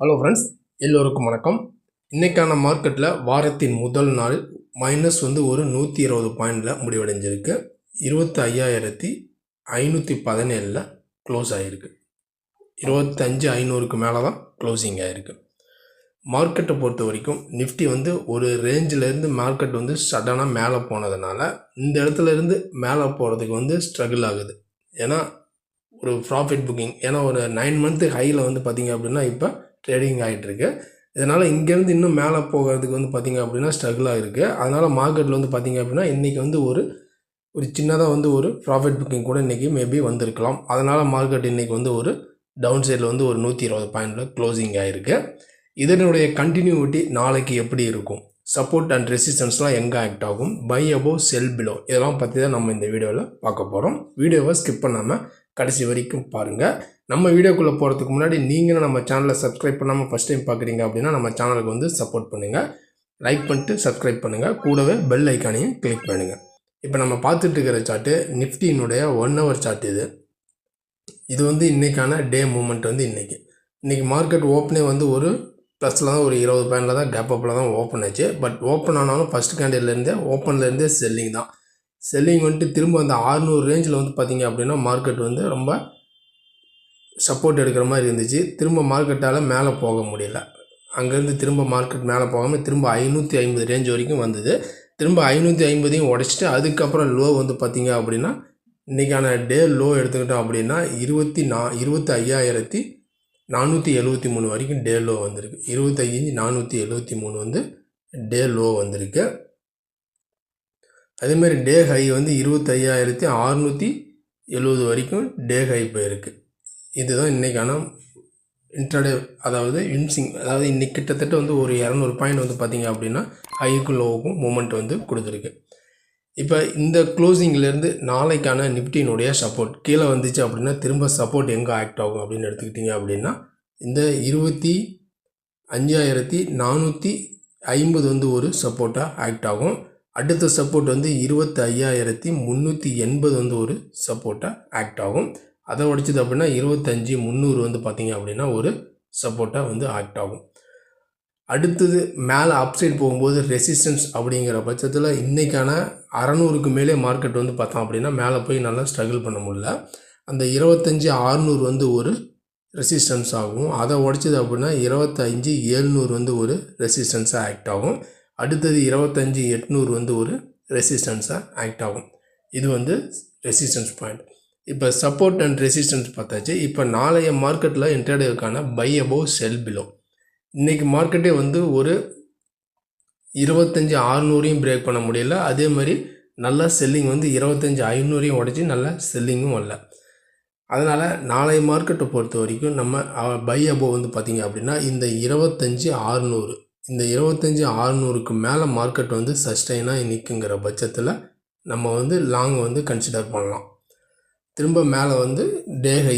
Hello friends எல்லோருக்கும் வணக்கம். இன்றைக்கான மார்க்கெட்டில் வாரத்தின் முதல் நாள் மைனஸ் வந்து ஒரு நூற்றி இருபது பாயிண்டில் முடிவடைஞ்சிருக்கு. இருபத்தி ஐயாயிரத்தி ஐநூற்றி பதினேழில் க்ளோஸ் ஆகிருக்கு இருபத்தஞ்சு ஐநூறுக்கு மேலே தான் க்ளோசிங் ஆகிருக்கு மார்க்கெட்டை பொறுத்த வரைக்கும் நிஃப்டி வந்து ஒரு ரேஞ்சிலேருந்து மார்க்கெட் வந்து சடனாக மேலே போனதுனால இந்த இடத்துல இருந்து மேலே போகிறதுக்கு வந்து ஸ்ட்ரகிள் ஆகுது. ஏன்னா ஒரு ப்ராஃபிட் புக்கிங் ஏன்னா ஒரு நைன் மந்த்து ஹையில் வந்து பார்த்திங்க அப்படின்னா இப்போ ட்ரேடிங் ஆகிட்டுருக்கு இதனால் இங்கேருந்து இன்னும் மேலே போகிறதுக்கு வந்து பார்த்திங்க அப்படின்னா ஸ்ட்ரகிளாக இருக்குது அதனால் மார்க்கெட்டில் வந்து பார்த்திங்க அப்படின்னா இன்றைக்கி வந்து ஒரு ஒரு சின்னதாக வந்து ஒரு ப்ராஃபிட் புக்கிங் கூட இன்றைக்கி மேபி வந்திருக்கலாம். அதனால் மார்க்கெட் இன்றைக்கி வந்து ஒரு டவுன் சைடில் வந்து ஒரு நூற்றி இருபது பாயிண்டில் க்ளோசிங் ஆகிருக்கு இதனுடைய கண்டினியூட்டி நாளைக்கு எப்படி இருக்கும்? சப்போர்ட் அண்ட் ரெசிஸ்டன்ஸ்லாம் எங்கே ஆக்ட் ஆகும்? பை அபோவ் செல் பிலோ இதெல்லாம் பற்றி தான் நம்ம இந்த வீடியோவில் பார்க்க போகிறோம் வீடியோவை ஸ்கிப் பண்ணாமல் கடைசி வரைக்கும் பாருங்கள் நம்ம வீடியோக்குள்ளே போகிறதுக்கு முன்னாடி நீங்களும் நம்ம சேனலை சப்ஸ்கிரைப் பண்ணாமல் ஃபஸ்ட் டைம் பார்க்குறீங்க அப்படின்னா நம்ம சேனலுக்கு வந்து சப்போர்ட் பண்ணுங்கள் லைக் பண்ணிட்டு சப்ஸ்கிரைப் பண்ணுங்கள் கூடவே பெல் ஐக்கானையும் கிளிக் பண்ணுங்கள் இப்போ நம்ம பார்த்துட்டு இருக்கிற சார்ட்டு நிஃப்டியினுடைய ஒன் ஹவர் சார்ட் இது. இது வந்து இன்றைக்கான டே மூமெண்ட் வந்து இன்றைக்கி இன்றைக்கி மார்க்கெட் ஓப்பனே வந்து ஒரு ப்ளஸில் தான் ஒரு இருபது பாயிண்டில் தான் கேப் அப்பில் தான் ஓப்பன் ஆச்சு. பட் ஓப்பன் ஆனாலும் ஃபஸ்ட் கேண்டில்லேருந்தே ஓப்பன்லேருந்தே செல்லிங் தான். செல்லிங் வந்துட்டு திரும்ப அந்த ஆறுநூறு ரேஞ்சில் வந்து பார்த்திங்க அப்படின்னா மார்க்கெட் வந்து ரொம்ப சப்போர்ட் எடுக்கிற மாதிரி இருந்துச்சு. திரும்ப மார்க்கெட்டால் மேலே போக முடியல. அங்கேருந்து திரும்ப மார்க்கெட் மேலே போகாமல் திரும்ப ஐநூற்றி ஐம்பது ரேஞ்ச் வரைக்கும் வந்தது. திரும்ப ஐநூற்றி ஐம்பதையும் உடச்சிட்டு அதுக்கப்புறம் லோ வந்து பார்த்திங்க அப்படின்னா இன்றைக்கான டே லோ எடுத்துக்கிட்டோம் அப்படின்னா இருபத்தி நா இருபத்தி ஐயாயிரத்தி நானூற்றி எழுபத்தி மூணு வரைக்கும் டே லோ வந்திருக்கு. இருபத்தஞ்சி நானூற்றி எழுபத்தி மூணு வந்து டே லோ வந்திருக்கு. அதேமாதிரி டே ஹை வந்து இருபத்தையாயிரத்தி அறநூற்றி எழுபது வரைக்கும் டே ஹை போயிருக்கு. இதுதான் இன்றைக்கான இன்ட்ராடே அதாவது இன்சிங் அதாவது இன்றைக்கி கிட்டத்தட்ட வந்து ஒரு இரநூறு பாயிண்ட் வந்து பார்த்திங்க அப்படின்னா ஹைக்கும் லோவுக்கும் மூமெண்ட் வந்து கொடுத்துருக்கு. இப்போ இந்த க்ளோசிங்லேருந்து நாளைக்கான நிப்டினுடைய சப்போர்ட் கீழே வந்துச்சு அப்படின்னா திரும்ப சப்போர்ட் எங்கே ஆக்ட் ஆகும் அப்படின்னு எடுத்துக்கிட்டிங்க அப்படின்னா இந்த இருபத்தி அஞ்சாயிரத்தி நானூற்றி ஐம்பது வந்து ஒரு சப்போர்ட்டாக ஆக்ட் ஆகும். அடுத்த சப்போர்ட் வந்து இருபத்தி ஐயாயிரத்தி முந்நூற்றி எண்பது வந்து ஒரு சப்போர்ட்டாக ஆக்ட் ஆகும். அதை உடைச்சது அப்படின்னா இருபத்தஞ்சி முந்நூறு வந்து பார்த்திங்க அப்படின்னா ஒரு சப்போர்ட்டாக வந்து ஆக்ட் ஆகும். அடுத்தது மேலே அப்சைட் போகும்போது ரெசிஸ்டன்ஸ் அப்படிங்கிற பட்சத்தில் இன்றைக்கான அறநூறுக்கு மேலே மார்க்கெட் வந்து பார்த்தோம் அப்படின்னா மேலே போய் நல்லா ஸ்ட்ரகிள் பண்ண முடியல. அந்த இருபத்தஞ்சி ஆறுநூறு வந்து ஒரு ரெசிஸ்டன்ஸ் ஆகும். அதை உடைச்சது அப்படின்னா இருபத்தஞ்சி ஏழ்நூறு வந்து ஒரு ரெசிஸ்டன்ஸாக ஆக்ட் ஆகும். அடுத்தது இருபத்தஞ்சி எட்நூறு வந்து ஒரு ரெசிஸ்டன்ஸாக ஆக்ட் ஆகும். இது வந்து ரெசிஸ்டன்ஸ் பாயிண்ட் இப்போ சப்போர்ட் அண்ட் ரெசிஸ்டன்ஸ் பார்த்தாச்சு. இப்போ நாளைய மார்க்கெட்டில் இன்டர்டேவுக்கான பை அபோவ் செல் பிலோ இன்றைக்கி மார்க்கெட்டே வந்து ஒரு இருபத்தஞ்சி ஆறுநூறையும் பிரேக் பண்ண முடியல. அதே மாதிரி நல்லா செல்லிங் வந்து இருபத்தஞ்சி ஐநூறையும் உடச்சி நல்லா செல்லிங்கும் வரல. அதனால் நாளைய மார்க்கெட்டை பொறுத்த வரைக்கும் நம்ம பை அபோவ் வந்து பார்த்திங்க அப்படின்னா இந்த இருபத்தஞ்சி ஆறுநூறு இந்த இருபத்தஞ்சி ஆறுநூறுக்கு மேலே மார்க்கெட் வந்து சஸ்டைனாக நிற்குங்கிற பட்சத்தில் நம்ம வந்து லாங் வந்து கன்சிடர் பண்ணலாம். திரும்ப மேலே வந்து டே ஹை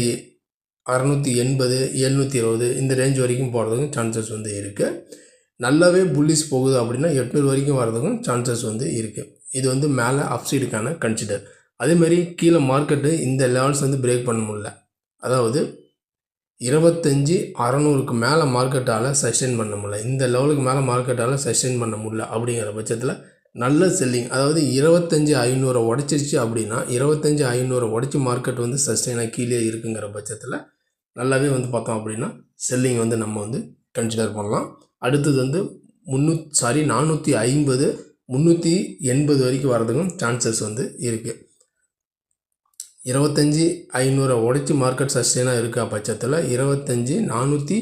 அறநூற்றி எண்பது எழுநூற்றி இருபது இந்த ரேஞ்ச் வரைக்கும் போகிறதுக்கும் சான்சஸ் வந்து இருக்குது நல்லாவே புல்லிஸ் போகுது அப்படின்னா எட்நூறு வரைக்கும் வர்றதுக்கும் சான்சஸ் வந்து இருக்குது இது வந்து மேலே அப்சைடுக்கான கன்சிடர் அதேமாதிரி கீழே மார்க்கெட்டு இந்த லெவல்ஸ் வந்து பிரேக் பண்ண முடியல. அதாவது இருபத்தஞ்சி அறநூறுக்கு மேலே மார்க்கெட்டால் சஸ்டெயின் பண்ண முடியல. இந்த லெவலுக்கு மேலே மார்க்கெட்டால் சஸ்டெயின் பண்ண முடியல அப்படிங்கிற பட்சத்தில் நல்ல செல்லிங் அதாவது இருபத்தஞ்சி ஐநூறை உடச்சிருச்சு அப்படின்னா இருபத்தஞ்சி ஐநூறை உடச்சி மார்க்கெட் வந்து சஸ்டெயினாக கீழே இருக்குங்கிற பட்சத்தில் நல்லாவே வந்து பார்த்தோம் அப்படின்னா செல்லிங் வந்து நம்ம வந்து கன்சிடர் பண்ணலாம். அடுத்தது வந்து முந்நூ சாரி நானூற்றி ஐம்பது முந்நூற்றி எண்பது வரைக்கும் வரதுக்கும் சான்சஸ் வந்து இருக்குது இருபத்தஞ்சி ஐநூறை உடச்சி மார்க்கெட் சஸ்டெயினாக இருக்கா பட்சத்தில் இருபத்தஞ்சி நானூற்றி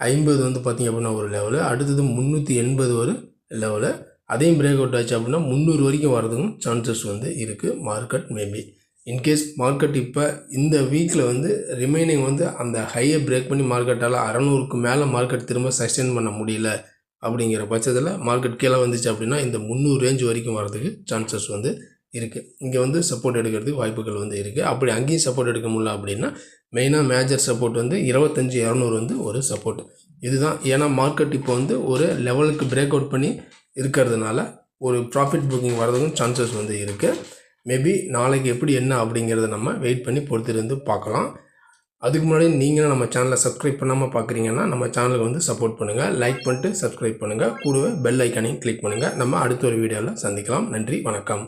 ஐம்பது வந்து பார்த்திங்க அப்படின்னா ஒரு லெவலு அடுத்தது முந்நூற்றி எண்பது ஒரு லெவலு அதையும் பிரேக் அவுட் ஆச்சு அப்படின்னா முந்நூறு வரைக்கும் வரதுக்கும் சான்சஸ் வந்து இருக்குது மார்க்கெட் மேபி இன்கேஸ் மார்க்கெட் இப்போ இந்த வீக்கில் வந்து ரிமைனிங் வந்து அந்த ஹையை பிரேக் பண்ணி மார்க்கெட்டால் அறநூறுக்கு மேலே மார்க்கெட் திரும்ப சஸ்டெயின் பண்ண முடியல அப்படிங்கிற பட்சத்தில் மார்க்கெட் கீழே வந்துச்சு அப்படின்னா இந்த முந்நூறு ரேஞ்ச் வரைக்கும் வரதுக்கு சான்சஸ் வந்து இருக்குது இங்கே வந்து சப்போர்ட் எடுக்கிறதுக்கு வாய்ப்புகள் வந்து இருக்குது அப்படி அங்கேயும் சப்போர்ட் எடுக்க முடியல அப்படின்னா மெயினாக மேஜர் சப்போர்ட் வந்து இருபத்தஞ்சி இரநூறு வந்து ஒரு சப்போர்ட் இதுதான். ஏன்னா மார்க்கெட் இப்போ வந்து ஒரு லெவலுக்கு பிரேக் அவுட் பண்ணி இருக்கிறதுனால ஒரு ப்ராஃபிட் புக்கிங் வர்றதுக்கும் சான்சஸ் வந்து இருக்குது மேபி நாளைக்கு எப்படி என்ன அப்படிங்கிறத நம்ம வெயிட் பண்ணி பொறுத்திருந்து பார்க்கலாம். அதுக்கு முன்னாடி நீங்களும் நம்ம சேனலை சப்ஸ்கிரைப் பண்ணாமல் பார்க்குறீங்கன்னா நம்ம சேனலுக்கு வந்து சப்போர்ட் பண்ணுங்கள் லைக் பண்ணிட்டு சப்ஸ்கிரைப் பண்ணுங்கள் கூடவே பெல் ஐக்கானையும் கிளிக் பண்ணுங்கள் நம்ம அடுத்த ஒரு வீடியோவில் சந்திக்கலாம். நன்றி. வணக்கம்.